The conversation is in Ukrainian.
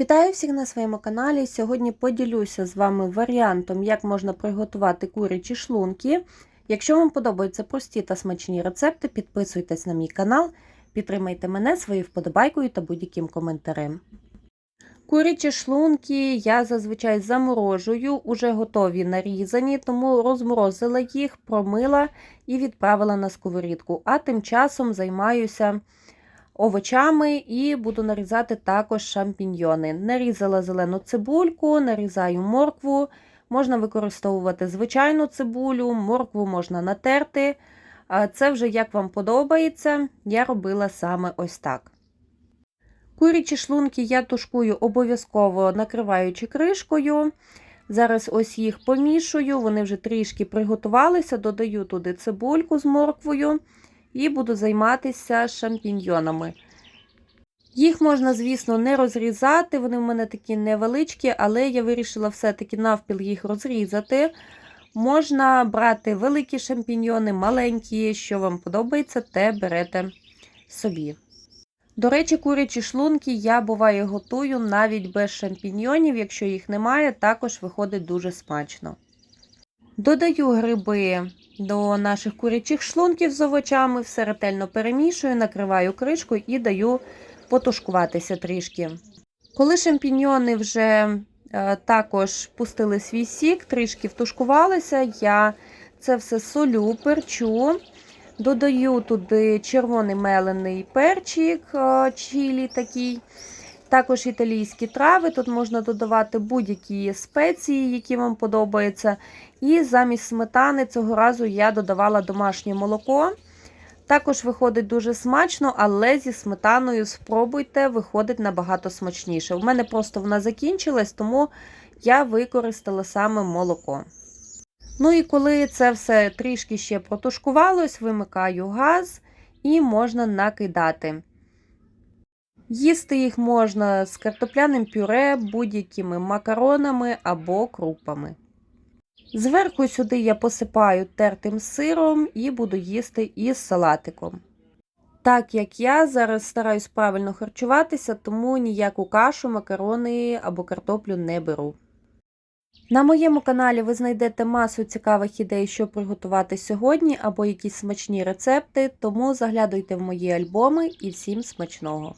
Вітаю всіх на своєму каналі. Сьогодні поділюся з вами варіантом, як можна приготувати курячі шлунки. Якщо вам подобаються прості та смачні рецепти, підписуйтесь на мій канал, підтримайте мене своєю вподобайкою та будь-яким коментарем. Курячі шлунки я зазвичай заморожую, уже готові нарізані, тому розморозила їх, промила і відправила на сковорідку. А тим часом займаюся овочами і буду нарізати також шампіньйони. Нарізала зелену цибульку, нарізаю моркву. Можна використовувати звичайну цибулю, моркву можна натерти. Це вже як вам подобається, я робила саме ось так. Курячі шлунки я тушкую обов'язково накриваючи кришкою. Зараз ось їх помішую, вони вже трішки приготувалися, додаю туди цибульку з морквою і буду займатися шампіньйонами. Їх можна, звісно, не розрізати, вони в мене такі невеличкі, але я вирішила все-таки навпіл їх розрізати. Можна брати великі шампіньйони, маленькі, що вам подобається, те берете собі. До речі, курячі шлунки я буває готую навіть без шампіньйонів, якщо їх немає, також виходить дуже смачно. Додаю гриби до наших курячих шлунків з овочами, все ретельно перемішую, накриваю кришкою і даю потушкуватися трішки. Коли шампіньйони вже е, також пустили свій сік, трішки втушкувалися, я це все солю, перчу. Додаю туди червоний мелений перчик, чилі такий, також італійські трави. Тут можна додавати будь-які спеції, які вам подобаються. І замість сметани цього разу я додавала домашнє молоко. Також виходить дуже смачно, але зі сметаною спробуйте, виходить набагато смачніше. У мене просто вона закінчилась, тому я використала саме молоко. Ну і коли це все трішки ще протушкувалось, вимикаю газ і можна накидати. Їсти їх можна з картопляним пюре, будь-якими макаронами або крупами. Зверху сюди я посипаю тертим сиром і буду їсти із салатиком. Так як я зараз стараюсь правильно харчуватися, тому ніяку кашу, макарони або картоплю не беру. На моєму каналі ви знайдете масу цікавих ідей, що приготувати сьогодні, або якісь смачні рецепти, тому заглядуйте в мої альбоми і всім смачного!